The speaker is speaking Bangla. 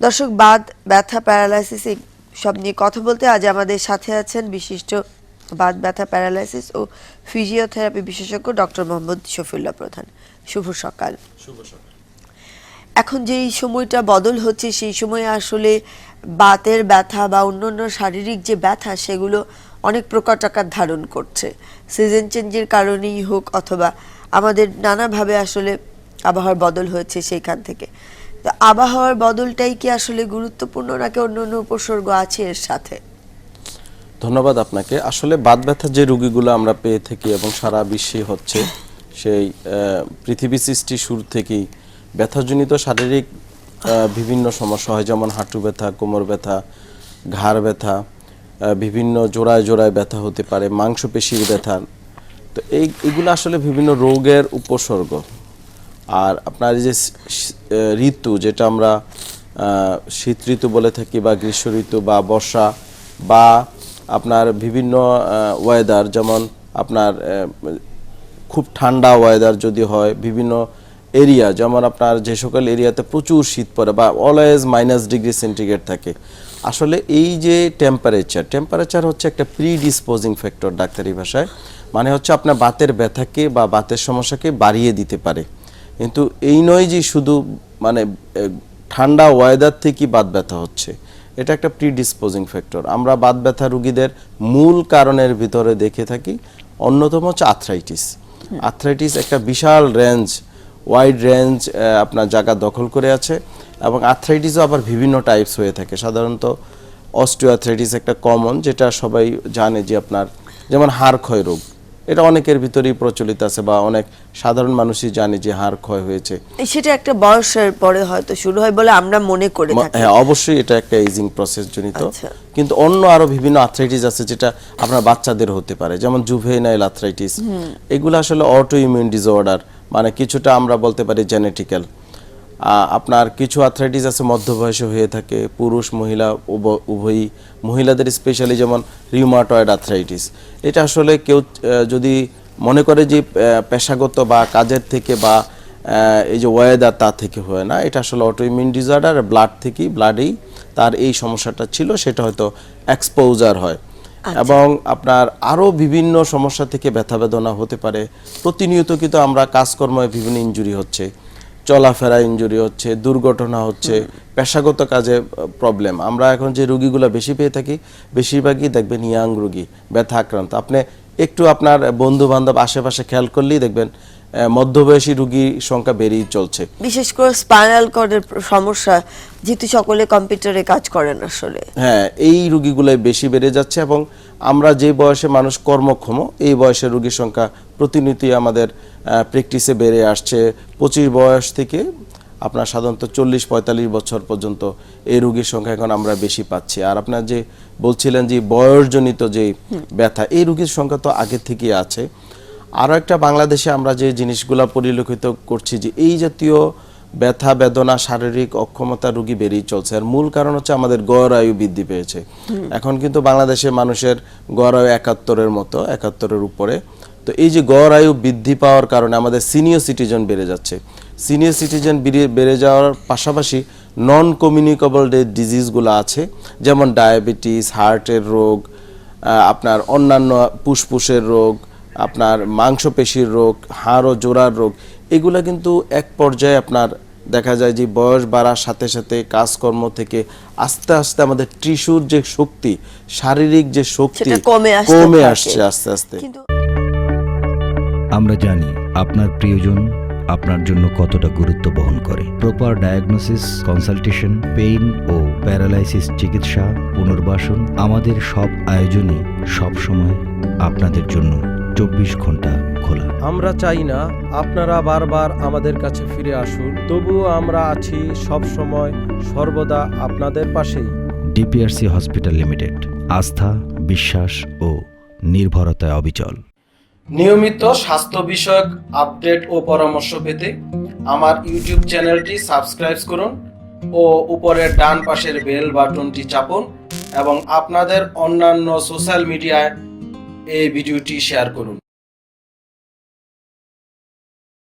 দর্শক বাদ ব্যথা প্যারালাইসিস সব নিয়ে কথা বলতে আজ আমাদের সাথে আছেন বিশিষ্ট বাদ ব্যথা প্যারালাইসিস ও ফিজিওথেরাপি বিশেষজ্ঞ ডক্টর মোহাম্মদ শফিউল্লাহ প্রধান। শুভ সকাল। শুভ সকাল। এখন যেই সময়টা বদল হচ্ছে সেই সময়ে আসলে বাতের ব্যথা বা অন্যান্য শারীরিক যে ব্যথা সেগুলো অনেক প্রকার টাকার ধারণ করছে। সিজন চেঞ্জের কারণেই হোক অথবা আমাদের নানাভাবে আসলে আবহাওয়ার বদল হয়েছে সেইখান থেকে। আবহাওয়ার বদলটাই কি আসলে গুরুত্বপূর্ণ, নাকি অন্য অন্য উপসর্গ আছে এর সাথে? ধন্যবাদ আপনাকে। আসলে বাত ব্যথা যে রোগীগুলো আমরা পেয়ে থাকি এবং সারা বিশ্বে হচ্ছে, সেই পৃথিবী সৃষ্টি শুরু থেকেই ব্যথাজনিত শারীরিক বিভিন্ন সমস্যা হয়, যেমন হাঁটু ব্যথা, কোমর ব্যথা, ঘাড় ব্যথা বিভিন্ন জোড়ায় জোড়ায় ব্যথা হতে পারে, মাংসপেশির ব্যথা। তো এই, এগুলো আসলে বিভিন্ন রোগের উপসর্গ। আর আপনার এই যে ঋতু যেটা আমরা শীত ঋতু বলে থাকি বা গ্রীষ্ম ঋতু বা বর্ষা বা আপনার বিভিন্ন ওয়েদার যেমন আপনার খুব ঠান্ডা ওয়েদার যদি হয় বিভিন্ন এরিয়া যেমন আপনার যে সকল এরিয়াতে প্রচুর শীত পড়ে বা অলওয়েজ মাইনাস ডিগ্রি সেন্টিগ্রেড থাকে। আসলে এই যে টেম্পারেচার টেম্পারেচার হচ্ছে একটা প্রি ডিসপোজিং ফ্যাক্টর ডাক্তারি ভাষায়। মানে হচ্ছে আপনার বাতের ব্যথাকে বা বাতের সমস্যাকে বাড়িয়ে দিতে পারে। কিন্তু এই নয় যে শুধু মানে ঠান্ডা ওয়েদার থেকেই বাত ব্যথা হচ্ছে। এটা একটা প্রি ডিসপোজিং ফ্যাক্টর আমরা বাত ব্যথা রুগীদের মূল কারণের ভিতরে দেখে থাকি অন্যতম হচ্ছে আর্থ্রাইটিস আর্থ্রাইটিস একটা বিশাল রেঞ্জ ওয়াইড রেঞ্জ আপনার জায়গা দখল করে আছে এবং আর্থ্রাইটিসও আবার বিভিন্ন টাইপস হয়ে থাকে। সাধারণত অস্টিওআর্থ্রাইটিস একটা কমন যেটা সবাই জানে যে আপনার যেমন হাড় ক্ষয় রোগ। এটা অনেকের ভিতরেই প্রচলিত আছে বা অনেক সাধারণ মানুষই জানে যে হাড় ক্ষয় হয়েছে। সেটা একটা বয়সের পরে হয়তো শুরু হয় বলে আমরা মনে করে থাকি। হ্যাঁ অবশ্যই এটা একটা এজিং প্রসেস জনিত। আচ্ছা। কিন্তু অন্য আরও বিভিন্ন আর্থ্রাইটিস আছে যেটা আপনার বাচ্চাদের হতে পারে যেমন জুভেনাইল আর্থ্রাইটিস এগুলো আসলে অটো ইমিউন ডিসঅর্ডার মানে কিছুটা আমরা বলতে পারি জেনেটিক্যাল আপনার কিছু আর্থ্রাইটিস আছে মধ্যবয়সে হয়ে থাকে পুরুষ মহিলা উভ- উভয়ই। মহিলাদের স্পেশালি যেমন রিউমাটয়েড আর্থ্রাইটিস এটা আসলে কেউ যদি মনে করে যে পেশাগত বা কাজের থেকে বা এই যে ওয়েদার তা থেকে হয় না এটা আসলে অটোইমিউন ডিসঅর্ডার ব্লাড থেকেই ব্লাডেই তার এই সমস্যাটা ছিল সেটা হয়তো এক্সপোজার হয়। এবং আপনার আরও বিভিন্ন সমস্যা থেকে ব্যথা বেদনা হতে পারে। প্রতিনিয়ত কিন্তু আমরা কাজকর্মে বিভিন্ন ইনজুরি হচ্ছে। চলাফেরা ইঞ্জুরি হচ্ছে দুর্ঘটনা হচ্ছে পেশাগত কাজে প্রবলেম আমরা এখন যে রুগীগুলো বেশি পেয়ে থাকি বেশিরভাগই দেখবেন ইয়াং রুগী ব্যথা আক্রান্ত। আপনি একটু আপনার বন্ধু বান্ধব আশেপাশে খেয়াল করলেই দেখবেন মধ্যবয়সী রুগীর সংখ্যা বেড়েই চলছে। বিশেষ করে স্পাইনাল কর্ডের সমস্যা যেহেতু সকলে কম্পিউটারে কাজ করেন আসলে। হ্যাঁ এই রুগীগুলোই বেশি বেড়ে যাচ্ছে এবং আমরা যে বয়সে মানুষ কর্মক্ষম এই বয়সের রুগীর সংখ্যা প্রতিনিয়তই আমাদের প্র্যাকটিসে বেড়ে আসছে। পঁচিশ বয়স থেকে আপনার সাধারণত চল্লিশ পঁয়তাল্লিশ বছর পর্যন্ত এই রুগীর সংখ্যা এখন আমরা বেশি পাচ্ছি। আর আপনার যে বলছিলেন যে বয়সজনিত যে ব্যথা এই রুগীর সংখ্যা তো আগে থেকেই আছে। আরও একটা বাংলাদেশে আমরা যে জিনিসগুলো পরিলক্ষিত করছি যে এই জাতীয় ব্যথা বেদনা শারীরিক অক্ষমতা রোগী বেরিয়ে চলছে। আর মূল কারণ হচ্ছে আমাদের গড় আয়ু বৃদ্ধি পেয়েছে। এখন কিন্তু বাংলাদেশে মানুষের গড় আয়ু একাত্তরের মতো একাত্তরের উপরে। তো এই যে গড় আয়ু বৃদ্ধি পাওয়ার কারণে আমাদের সিনিয়র সিটিজেন বেড়ে যাচ্ছে। সিনিয়র সিটিজেন বেড়ে যাওয়ার পাশাপাশি নন কমিউনিকেবল যে ডিজিজগুলো আছে যেমন ডায়াবেটিস হার্টের রোগ আপনার অন্যান্য ফুসফুসের রোগ আপনার মাংসপেশির রোগ হাড় ও জোড়ার রোগ এগুলা কিন্তু এক পর্যায়ে আপনার দেখা যায় যে বয়স বাড়ার সাথে সাথে কাজকর্ম থেকে আস্তে আস্তে আমাদের টিস্যুর যে শক্তি শারীরিক যে শক্তি কমে কমে আসছে আস্তে আস্তে। আমরা জানি আপনার প্রিয়জন আপনার জন্য কতটা গুরুত্ব বহন করে। প্রপার ডায়াগনোসিস কনসালটেশন পেইন ও প্যারালাইসিস চিকিৎসা পুনর্বাসন আমাদের সব আয়োজনই সব সময় আপনাদের জন্য চব্বিশ ঘণ্টা খোলা। আমরা চাই না আপনারা বারবার আমাদের কাছে ফিরে আসুন তবুও আমরা আছি সব সময় সর্বদা আপনাদের পাশেই। ডিপিআরসি হসপিটাল লিমিটেড আস্থা বিশ্বাস ও নির্ভরতায় অবিচল। নিয়মিত স্বাস্থ্য বিষয়ক আপডেট ও পরামর্শ পেতে আমার ইউটিউব চ্যানেলটি সাবস্ক্রাইব করুন ও উপরের ডান পাশের বেল বাটনটি চাপুন এবং আপনাদের অন্যান্য সোশ্যাল মিডিয়ায় এই ভিডিওটি শেয়ার করুন।